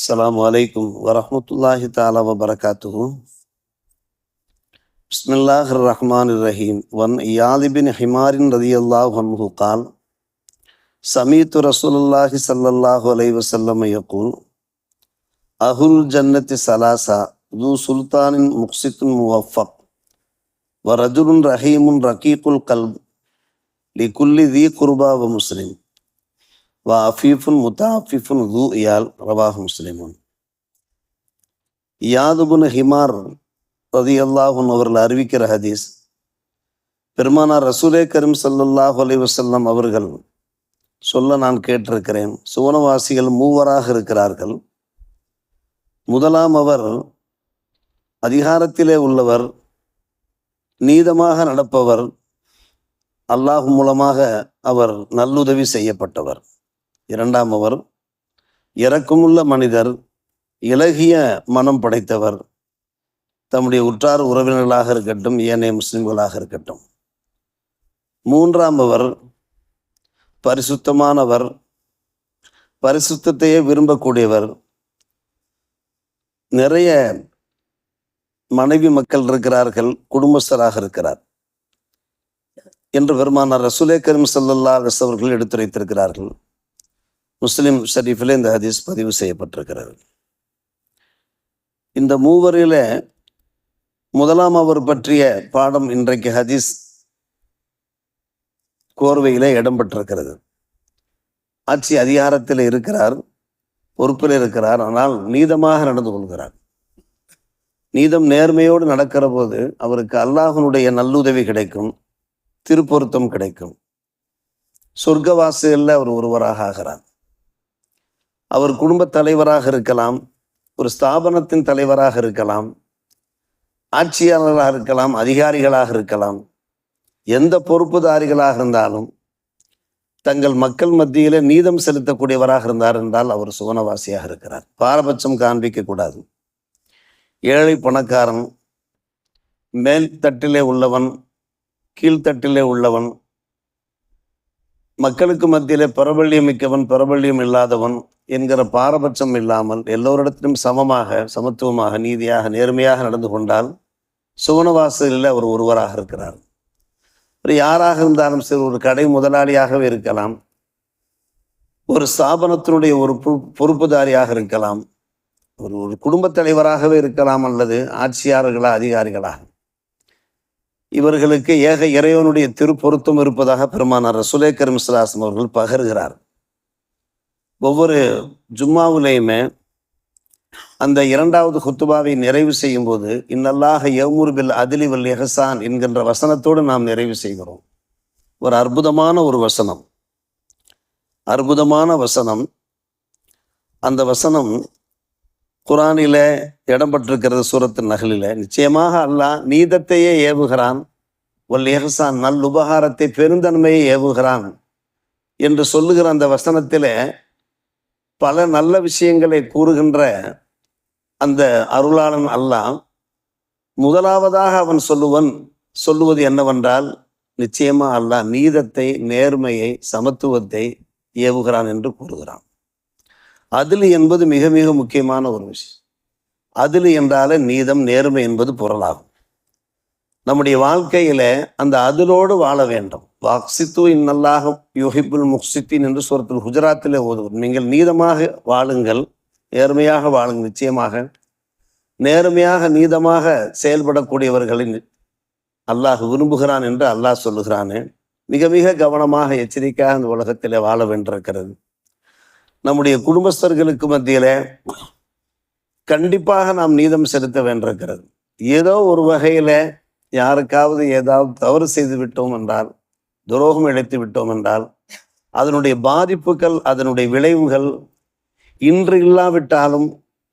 السلام عليكم ورحمة الله تعالى وبركاته بسم الله الرحمن الرحيم وان إياد بن حمار رضي الله عنه قال سمعت رسول الله صلى الله عليه وسلم يقول أهل الجنة ثلاثة ذو سلطان مقسط موفق ورجل رحيم رقيق القلب لكل ذي قربى ومسلم வஃபீஃபுன் முத்தாஃபிஃபுன் து இயால் ரவாஹ் முஸ்லிமுன். யாதுபுன் ஹிமார் ரதி அல்லாஹுன் அவர்கள் அறிவிக்கிற ஹதீஸ் பெருமானார் ரசூலே கரீம் ஸல்லல்லாஹு அலைஹி அவர்கள் சொல்ல நான் கேட்டிருக்கிறேன் சுவனவாசிகள் மூவராக இருக்கிறார்கள். முதலாம் அவர் அதிகாரத்திலே உள்ளவர் நீதமாக நடப்பவர் அல்லாஹ் மூலமாக அவர் நல்லுதவி செய்யப்பட்டவர். இரண்டாம் அவர் இறக்கமுள்ள மனிதர் இலகிய மனம் படைத்தவர் தம்முடைய உற்றார் உறவினர்களாக இருக்கட்டும் ஏனைய முஸ்லிம்களாக இருக்கட்டும். மூன்றாம் அவர் பரிசுத்தமானவர் பரிசுத்தத்தையே விரும்பக்கூடியவர். நிறைய மனைவி மக்கள் இருக்கிறார்கள் குடும்பஸ்தராக இருக்கிறார். என்று பெருமானார் ரசூலே கரீம் சல்லல்லா அவர்கள் எடுத்துரைத்திருக்கிறார்கள். முஸ்லிம் ஷரீஃபில் இந்த ஹதீஸ் பதிவு செய்யப்பட்டிருக்கிறது. இந்த மூவரில் முதலாம் அவர் பற்றிய பாடம் இன்றைக்கு ஹதீஸ் கோர்வையிலே இடம்பெற்றிருக்கிறது. ஆட்சி அதிகாரத்தில் இருக்கிறார் பொறுப்பில் இருக்கிறார் ஆனால் நீதமாக நடந்து கொள்கிறார். நீதம் நேர்மையோடு நடக்கிற போது அவருக்கு அல்லாஹனுடைய நல்லுதவி கிடைக்கும் திருப்பொருத்தம் கிடைக்கும். சொர்க்கவாசிகளில் அவர் ஒருவராக ஆகிறார். அவர் குடும்ப தலைவராக இருக்கலாம் ஒரு ஸ்தாபனத்தின் தலைவராக இருக்கலாம் ஆட்சியாளராக இருக்கலாம் அதிகாரிகளாக இருக்கலாம் எந்த பொறுப்புதாரிகளாக இருந்தாலும் தங்கள் மக்கள் மத்தியில் நீதம் செலுத்தக்கூடியவராக இருந்தார் என்றால் அவர் சுவனவாசியாக இருக்கிறார். பாரபட்சம் காண்பிக்க கூடாது ஏழை பணக்காரன் மேல் தட்டிலே உள்ளவன் கீழ்த்தட்டிலே உள்ளவன் மக்களுக்கு மத்தியிலே பிரபல்யம் மிக்கவன் பிரபல்யம் இல்லாதவன் என்கிற பாரபட்சம் இல்லாமல் எல்லோரிடத்திலும் சமமாக சமத்துவமாக நீதியாக நேர்மையாக நடந்து கொண்டால் சுவனவாசலில் அவர் ஒருவராக இருக்கிறார். ஒரு யாராக இருந்தாலும் சரி ஒரு கடை முதலாளியாகவே இருக்கலாம். ஒரு ஸ்தாபனத்தினுடைய ஒரு பொறுப்புதாரியாக இருக்கலாம். ஒரு ஒரு குடும்பத் தலைவராகவே இருக்கலாம் அல்லது ஆட்சியாளர்களா அதிகாரிகளாக. இவர்களுக்கு ஏக இறைவனுடைய திருப்பொருத்தம் இருப்பதாக பெருமானார் ரசுலே கரிம்ஸ்லாசம் அவர்கள் பகர்கிறார். ஒவ்வொரு ஜும்மாவுலேயுமே அந்த இரண்டாவது குத்துபாவை நிறைவு செய்யும் போது இன்னல்லாக யமுர்பில் அதிலி வல் எஹசான் என்கின்ற வசனத்தோடு நாம் நிறைவு செய்கிறோம். ஒரு அற்புதமான ஒரு வசனம். அற்புதமான வசனம். அந்த வசனம் குரானில் இடம்பெற்றிருக்கிறது சூரத்து நகலில். நிச்சயமாக அல்லாஹ் நீதத்தையே ஏவுகிறான். வல் எஹசான் நல் உபகாரத்தை பெருந்தன்மையை ஏவுகிறான் என்று சொல்லுகிற அந்த வசனத்தில் பல நல்ல விஷயங்களை கூறுகின்ற அந்த அருளாளன் அல்லாஹ் முதலாவதாக அவன் சொல்லுவன் சொல்லுவது என்னவென்றால் நிச்சயமாக அல்லாஹ் நீதத்தை நேர்மையை சமத்துவத்தை ஏவுகிறான் என்று கூறுகிறான். அதில் என்பது மிக மிக முக்கியமான ஒரு விஷயம். அதில் என்றாலே நீதம் நேர்மை என்பது பொருளாகும். நம்முடைய வாழ்க்கையில் அந்த அதிலோடு வாழ வேண்டும். வாக்சித்து இன்னல்லாக யோகிபுல் முக்சித்தின் என்று சூரத்துல் குஜராத்தில் ஓதுவோம். நீங்கள் நீதமாக வாழுங்கள் நேர்மையாக வாழுங்கள் நிச்சயமாக. நேர்மையாக நீதமாக செயல்படக்கூடியவர்களின் அல்லாஹ் விரும்புகிறான் என்று அல்லாஹ் சொல்லுகிறானே. மிக மிக கவனமாக எச்சரிக்கையாக இந்த உலகத்திலே வாழ வேண்டியிருக்கிறது. நம்முடைய குடும்பஸ்தர்களுக்கு மத்தியில் கண்டிப்பாக நாம் நீதம் செலுத்த வேண்டியிருக்கிறது. ஏதோ ஒரு வகையில் யாருக்காவது ஏதாவது தவறு செய்து விட்டோம் என்றால் துரோகம் இழைத்து விட்டோம் என்றால் அதனுடைய பாதிப்புகள் அதனுடைய விளைவுகள் இன்று இல்லாவிட்டாலும்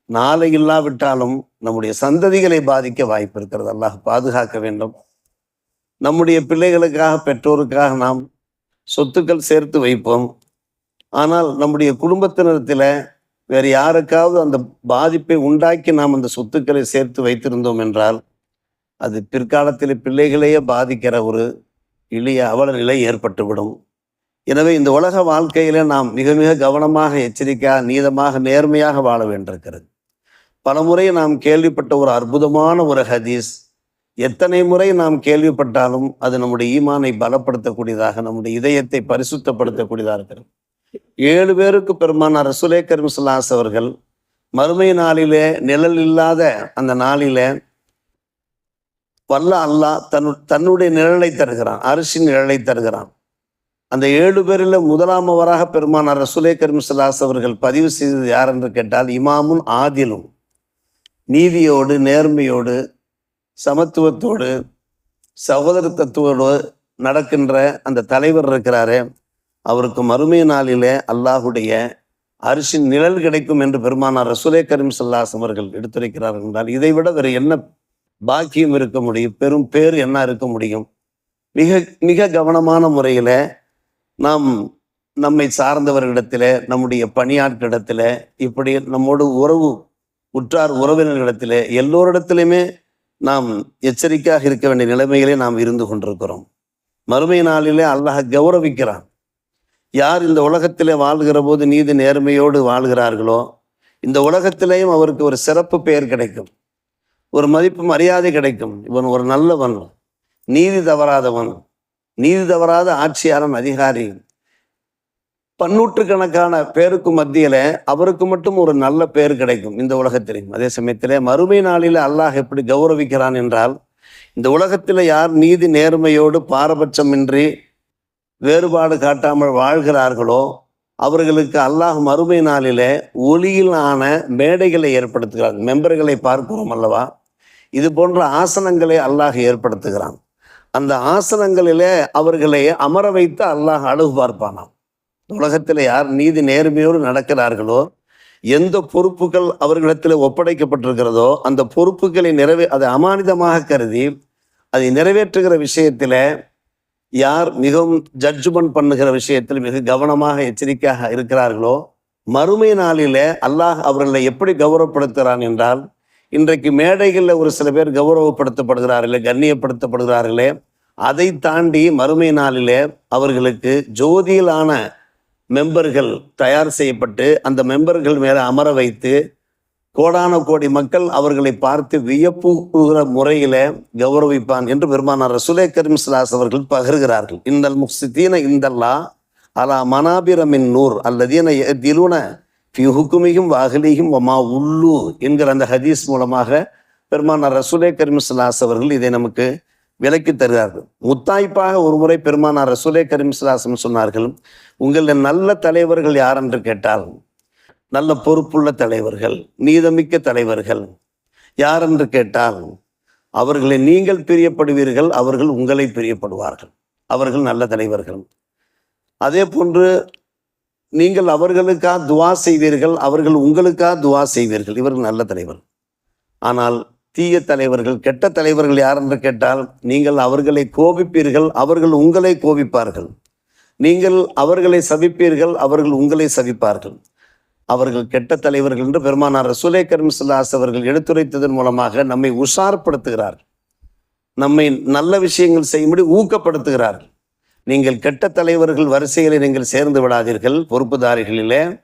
நாளை இல்லாவிட்டாலும் நம்முடைய சந்ததிகளை பாதிக்க வாய்ப்பு இருக்கிறது. அல்லாஹ் பாதுகாக்க வேண்டும். நம்முடைய பிள்ளைகளுக்காக பெற்றோருக்காக நாம் சொத்துக்கள் சேர்த்து வைப்போம். ஆனால் நம்முடைய குடும்பத்தினத்தில் வேறு யாருக்காவது அந்த பாதிப்பை உண்டாக்கி நாம் அந்த சொத்துக்களை சேர்த்து வைத்திருந்தோம் என்றால் அது பிற்காலத்தில் பிள்ளைகளையே பாதிக்கிற ஒரு இளைய அவல நிலை ஏற்பட்டுவிடும். எனவே இந்த உலக வாழ்க்கையில நாம் மிக மிக கவனமாக எச்சரிக்கையாக நீதமாக நேர்மையாக வாழ வேண்டியிருக்கிறது. பலமுறை நாம் கேள்விப்பட்ட ஒரு அற்புதமான ஒரு ஹதீஸ். எத்தனை முறை நாம் கேள்விப்பட்டாலும் அது நம்முடைய ஈமானை பலப்படுத்தக்கூடியதாக நம்முடைய இதயத்தை பரிசுத்தப்படுத்தக்கூடியதாக இருக்கிறது. ஏழு பேருக்கு பெருமானார் ரசூலே கரிம்சல்லாஸ் அவர்கள் மறுமை நாளிலே நிழல் இல்லாத அந்த நாளிலே வல்ல அல்லாஹ் தன்னு தன்னுடைய நிழலை தருகிறான் அரிசின் நிழலை தருகிறான். அந்த ஏழு பேரில் முதலாமவராக பெருமானார் ரசூலே கரிம்சல்லாஸ் அவர்கள் பதிவு செய்தது யார் என்று கேட்டால் இமாமுன் ஆதிலும். நீதியோடு நேர்மையோடு சமத்துவத்தோடு சகோதரத்துவத்தோடு நடக்கின்ற அந்த தலைவர் இருக்கிறாரே. அவருக்கு மறுமை நாளிலே அல்லாஹுடைய அரிசின் நிழல் கிடைக்கும் என்று பெருமானார் ரசுலே கரீம் சல்லாஸ் அவர்கள் எடுத்துரைக்கிறார் என்றால் இதை விட வேறு என்ன பாக்கியம் இருக்க முடியும்? பெரும் பேர் என்ன இருக்க முடியும்? மிக மிக கவனமான முறையில் நாம் நம்மை சார்ந்தவர்களிடத்தில் நம்முடைய பணியாட்களிடத்தில் இப்படி நம்மோடு உறவு உற்றார் உறவினர்களிடத்தில் எல்லோரிடத்திலுமே நாம் எச்சரிக்கையாக இருக்க வேண்டிய நிலைமைகளே நாம் இருந்து கொண்டிருக்கிறோம். மறுமை நாளிலே அல்லாஹ் கௌரவிக்கிறான். யார் இந்த உலகத்திலே வாழ்கிற போது நீதி நேர்மையோடு வாழ்கிறார்களோ இந்த உலகத்திலேயும் அவருக்கு ஒரு சிறப்பு பெயர் கிடைக்கும். ஒரு மதிப்பு மரியாதை கிடைக்கும். இவன் ஒரு நல்லவன். நீதி தவறாதவன். நீதி தவறாத ஆட்சியாளன் அதிகாரி. பன்னூற்றுக்கணக்கான பேருக்கு மத்தியில் அவருக்கு மட்டும் ஒரு நல்ல பேர் கிடைக்கும் இந்த உலகத்திலையும் அதே சமயத்தில் மறுமை நாளில் அல்லாஹ் எப்படி கௌரவிக்கிறான் என்றால் இந்த உலகத்தில் யார் நீதி நேர்மையோடு பாரபட்சமின்றி வேறுபாடு காட்டாமல் வாழ்கிறார்களோ அவர்களுக்கு அல்லாஹ் மறுமை நாளிலே ஒளியிலான மேடைகளை ஏற்படுத்துகிறார் மெம்பர்களை பார்க்கிறோம் அல்லவா? இது போன்ற ஆசனங்களை அல்லாஹ் ஏற்படுத்துகிறான். அந்த ஆசனங்களிலே அவர்களை அமர வைத்து அல்லாஹ் அழகு பார்ப்பானாம். உலகத்தில் யார் நீதி நேர்மையோடு நடக்கிறார்களோ எந்த பொறுப்புகள் அவர்களிடத்தில் ஒப்படைக்கப்பட்டிருக்கிறதோ அந்த பொறுப்புகளை நிறைவே அதை அமானிதமாக கருதி அதை நிறைவேற்றுகிற விஷயத்தில் யார் மிகவும் ஜட்ஜ்மெண்ட் பண்ணுகிற விஷயத்தில் மிக கவனமாக எச்சரிக்கையாக இருக்கிறார்களோ மறுமை நாளிலே அல்லாஹ் அவர்களை எப்படி கௌரவப்படுத்துகிறான் என்றால் இன்றைக்கு மேடைகளில் ஒரு சில பேர் கௌரவப்படுத்தப்படுகிறார்களே கண்ணியப்படுத்தப்படுகிறார்களே அதை தாண்டி மறுமை நாளிலே அவர்களுக்கு ஜோதியிலான மெம்பர்கள் தயார் செய்யப்பட்டு அந்த மெம்பர்கள் மேலே அமர வைத்து கோடான கோடி மக்கள் அவர்களை பார்த்து வியப்புகிற முறையில கௌரவிப்பான் என்று பெருமானார் ரசுலே கரிம்ஸ்லாஸ் அவர்கள் பகிர்கிறார்கள். இந்தல் முக்சித்தீன இந்தல்லா அலா மனாபிரமின் நூர் அல்லதீன திலுன ஃபி ஹுக்குமிகும் வாகலிகும் வமா உள்ளு என்கிற அந்த ஹதீஸ் மூலமாக பெருமானார் ரசூலே கரிம்ஸ்லாஸ் அவர்கள் இதை நமக்கு விலக்கி தருகிறார்கள். முத்தாய்ப்பாக ஒரு முறை பெருமானார் ரசூலே கரிம்ஸ்லாசம் சொன்னார்கள் உங்களின் நல்ல தலைவர்கள் யார்? என்று கேட்டால் நல்ல பொறுப்புள்ள தலைவர்கள் நீதமிக்க தலைவர்கள். யார் என்று கேட்டால் அவர்களை நீங்கள் பிரியப்படுவீர்கள் அவர்கள் உங்களை பிரியப்படுவார்கள். அவர்கள் நல்ல தலைவர்கள். அதே போன்று நீங்கள் அவர்களுக்காக துவா செய்வீர்கள் அவர்கள் உங்களுக்காக துவா செய்வீர்கள். இவர்கள் நல்ல தலைவர் ஆனால் தீய தலைவர்கள் கெட்ட தலைவர்கள் யார் என்று கேட்டால் நீங்கள் அவர்களை கோபிப்பீர்கள் அவர்கள் உங்களை கோபிப்பார்கள். நீங்கள் அவர்களை சபிப்பீர்கள் அவர்கள் உங்களை சபிப்பார்கள். அவர்கள் கெட்ட தலைவர்கள் என்று பெருமானார் ரசூலே கரீம் சுல்லாஸ் அவர்கள் எடுத்துரைத்ததன் மூலமாக நம்மை உஷார்படுத்துகிறார். நம்மை நல்ல விஷயங்கள் செய்யும்படி ஊக்கப்படுத்துகிறார்கள் நீங்கள் கெட்ட தலைவர்கள் வரிசைகளை நீங்கள் சேர்ந்து விடாதீர்கள். பொறுப்புதாரிகளிலே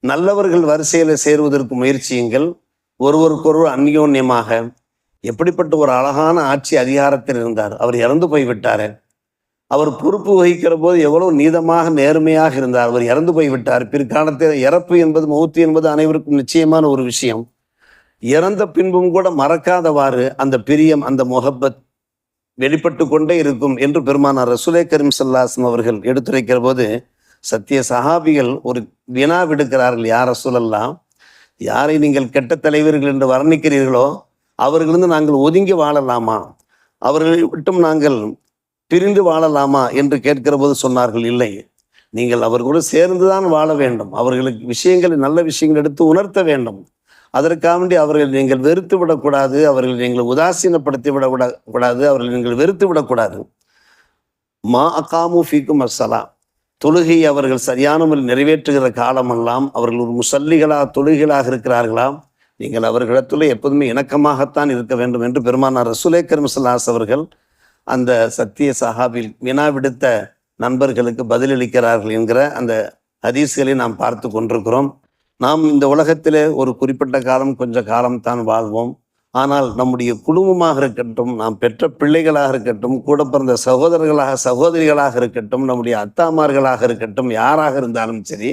நல்லவர்கள் வரிசையில் சேருவதற்கு முயற்சியுங்கள். ஒருவருக்கொருவர் அந்யோன்யமாக. எப்படிப்பட்ட ஒரு அழகான ஆட்சி அதிகாரத்தில் இருந்தார். அவர் இறந்து போய்விட்டாரே. அவர் பொறுப்பு வகிக்கிற போது எவ்வளவு நீதமாக நேர்மையாக இருந்தார். அவர் இறந்து போய்விட்டார். பிற்காலத்தில் இறப்பு என்பது மௌத்து என்பது அனைவருக்கும் நிச்சயமான ஒரு விஷயம். இறந்த பின்பும் கூட மறக்காதவாறு அந்த பிரியம் அந்த முகப்பத் வெளிப்பட்டு கொண்டே இருக்கும் என்று பெருமானார் ரசுலே கரீம் சல்லாஸ்லம் அவர்கள் எடுத்துரைக்கிற போது சத்திய சஹாபிகள் ஒரு வினா விடுக்கிறார்கள் யார் ரசூலெல்லாம் யாரை நீங்கள் கெட்ட தலைவர்கள் என்று வர்ணிக்கிறீர்களோ அவர்களிருந்து நாங்கள் ஒதுங்கி வாழலாமா? அவர்களை விட்டும் நாங்கள் பிரிந்து வாழலாமா என்று கேட்கிற போது சொன்னார்கள் இல்லை. நீங்கள் அவர்களோடு சேர்ந்துதான் வாழ வேண்டும். அவர்களுக்கு விஷயங்களை நல்ல விஷயங்கள் எடுத்து உணர்த்த வேண்டும். அதற்காக வேண்டி அவர்கள் நீங்கள் வெறுத்து விடக்கூடாது. அவர்கள் நீங்கள் உதாசீனப்படுத்தி விட கூடாது. அவர்கள் நீங்கள் வெறுத்து விடக்கூடாது. மா அகாமு ஃபீக்கும் அஸ்ஸலா. தொழுகை அவர்கள் சரியான முறையில் நிறைவேற்றுகிற காலமெல்லாம் அவர்கள் ஒரு முசல்லிகளாக தொழுகைகளாக இருக்கிறார்களாம். நீங்கள் அவர்களிடத்துல எப்போதுமே இணக்கமாகத்தான் இருக்க வேண்டும் என்று பெருமானார் ரசூலே கரிமசல்லாஸ் அவர்கள் அந்த சத்திய சஹாபில் வினா விடுத்த நண்பர்களுக்கு பதிலளிக்கிறார்கள் என்கிற அந்த ஹதீஸ்களை நாம் பார்த்து கொண்டிருக்கிறோம். நாம் இந்த உலகத்திலே ஒரு குறிப்பிட்ட காலம் கொஞ்ச காலம் தான் வாழ்வோம். ஆனால் நம்முடைய குடும்பமாக இருக்கட்டும் நாம் பெற்ற பிள்ளைகளாக இருக்கட்டும் கூட பிறந்த சகோதரர்களாக சகோதரிகளாக இருக்கட்டும் நம்முடைய அத்தாமார்களாக இருக்கட்டும் யாராக இருந்தாலும் சரி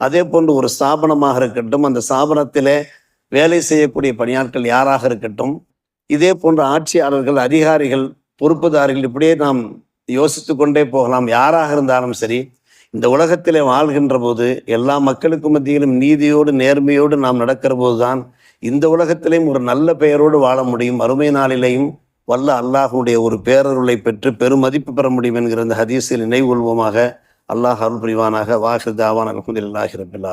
அதே போன்று ஒரு ஸ்தாபனமாக இருக்கட்டும் அந்த ஸ்தாபனத்திலே வேலை செய்யக்கூடிய பணியாட்கள் யாராக இருக்கட்டும் இதே போன்ற ஆட்சியாளர்கள் அதிகாரிகள் பொறுப்புதாரிகள் இப்படியே நாம் யோசித்து கொண்டே போகலாம். யாராக இருந்தாலும் சரி இந்த உலகத்திலே வாழ்கின்ற போது எல்லா மக்களுக்கும் மத்தியிலும் நீதியோடு நேர்மையோடு நாம் நடக்கிற போதுதான் இந்த உலகத்திலையும் ஒரு நல்ல பெயரோடு வாழ முடியும். அருமை நாளிலேயும் வல்ல அல்லாஹுடைய ஒரு பேரருளை பெற்று பெருமதிப்பு பெற முடியும் என்கிற அந்த ஹதீஸில் நினைவு கொள்வோமாக அல்லாஹ் அருள் புரிவானாக. வாஹிர் தாவான் அலமதுல்லாஹி ரபில்